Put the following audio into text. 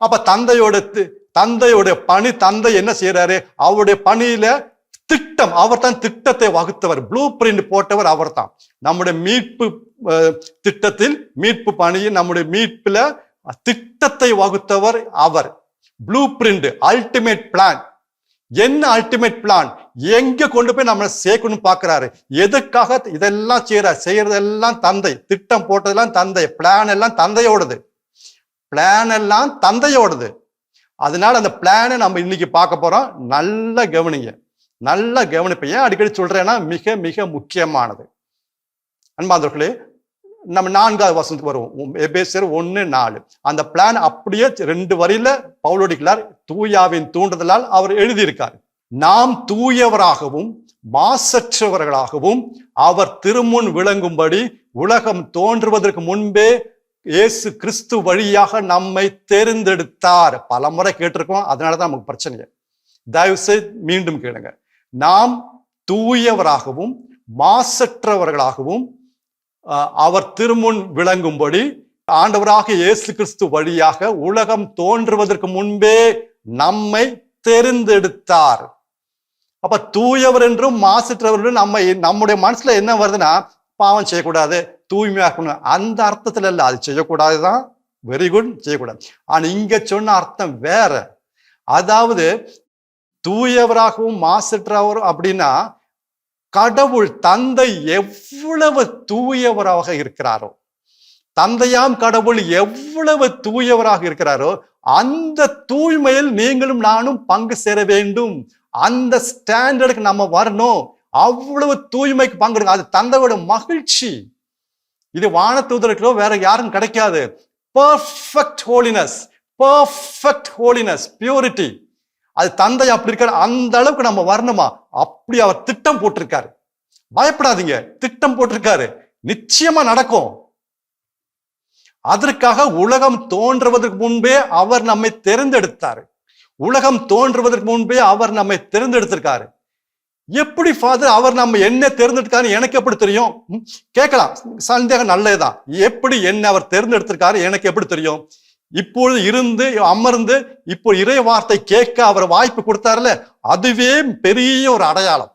அப்ப தந்தையோட தி- தந்தையோட பணி தந்தை என்ன செய்யறாரு அவருடைய பணியில திட்டம் அவர் தான் திட்டத்தை வகுத்தவர். ப்ளூ பிரிண்ட் போட்டவர் அவர் தான் நம்முடைய மீட்பு திட்டத்தில் மீட்பு பணியில் நம்முடைய மீட்புல திட்டத்தை வகுத்தவர் அவர். ப்ளூ பிரிண்ட் அல்டிமேட் பிளான் என்ன அல்டிமேட் பிளான் எங்க கொண்டு போய் நம்மளை சேர்க்கணும்னு பாக்குறாரு. எதுக்காக இதெல்லாம் செய்யறாரு செய்யறதெல்லாம் தந்தை. திட்டம் போட்டதெல்லாம் தந்தை. பிளான் எல்லாம் தந்தையோடது. பிளான் எல்லாம் தந்தையோடது. அதனால அந்த பிளானை நம்ம இன்னைக்கு பார்க்க போறோம். நல்ல கவனிங்க. நல்ல கவனிப்பு. ஏன் அடிக்கடி சொல்றேன்னா மிக மிக முக்கியமானது. அன்பாந்தவர்களே நம்ம நான்காவது வசனத்துக்கு வருவோம். எபேசியர் ஒன்று நாலு. அந்த பிளான் அப்படியே ரெண்டு வரியில பவுலடிக்கிறார் தூயாவின் தூண்டுதலால் அவர் எழுதியிருக்கார். நாம் தூயவராகவும் மாசற்றவர்களாகவும் அவர் திருமுன் விளங்கும்படி உலகம் தோன்றுவதற்கு முன்பே இயேசு கிறிஸ்து வழியாக நம்மை தேர்ந்தெடுத்தார். பல முறை கேட்டிருக்கோம். அதனாலதான் நமக்கு பிரச்சனையே. தயவு செய்து மீண்டும் கேளுங்க. நாம் தூயவராகவும் மாசற்றவர்களாகவும் அவர் திருமுன் விளங்கும்படி ஆண்டவராக இயேசு கிறிஸ்து வழியாக உலகம் தோன்றுவதற்கு முன்பே நம்மை தெரிந்தெடுத்தார். அப்ப தூயவர் என்றும் மாசற்றவர் நம்ம நம்முடைய மனசுல என்ன வருதுன்னா பாவம் செய்யக்கூடாது. தூய்மையாக இருக்கணும் அந்த அர்த்தத்தில் இல்லை அது செய்யக்கூடாது தான் வெரி குட் செய்யக்கூடாது. ஆனால் இங்கே சொன்ன அர்த்தம் வேற. அதாவது தூயவராகவும் மாசற்றவரும் அப்படின்னா கடவுள் தந்தை எவ்வளவு தூயவராக இருக்கிறாரோ தந்தையாம் கடவுள் எவ்வளவு தூயவராக இருக்கிறாரோ அந்த தூய்மையில் நீங்களும் நானும் பங்கு சேர வேண்டும். அந்த ஸ்டாண்டர்டுக்கு நம்ம வரணும். அவ்வளவு தூய்மைக்கு பங்கு அது தந்தையோட மகிழ்ச்சி. இது வானதூதர்களுக்கோ வேற யாரும் கிடைக்காது. Perfect holiness perfect holiness purity அது தந்தை அப்படி இருக்காரு. அந்த அளவுக்கு நம்ம வரணுமா? அப்படி அவர் திட்டம் போட்டிருக்காரு. பயப்படாதீங்க. திட்டம் போட்டிருக்காரு. நிச்சயமா நடக்கும். அதற்காக உலகம் தோன்றுவதற்கு முன்பே அவர் நம்மை தேர்ந்தெடுத்தாரு. உலகம் தோன்றுவதற்கு முன்பே அவர் நம்மை தேர்ந்தெடுத்திருக்காரு. எப்படி ஃபாதர் அவர் நம்ம என்ன தேர்ந்தெடுக்காரு எனக்கு எப்படி தெரியும்? கேட்கலாம். சந்தேகம் நல்லதுதான். எப்படி என்ன அவர் தேர்ந்தெடுத்திருக்காரு எனக்கு எப்படி தெரியும்? இப்பொழுது இருந்து அமர்ந்து இப்போ இறை வார்த்தை கேட்க அவர் வாய்ப்பு கொடுத்தாருல அதுவே பெரிய ஒரு அடையாளம்.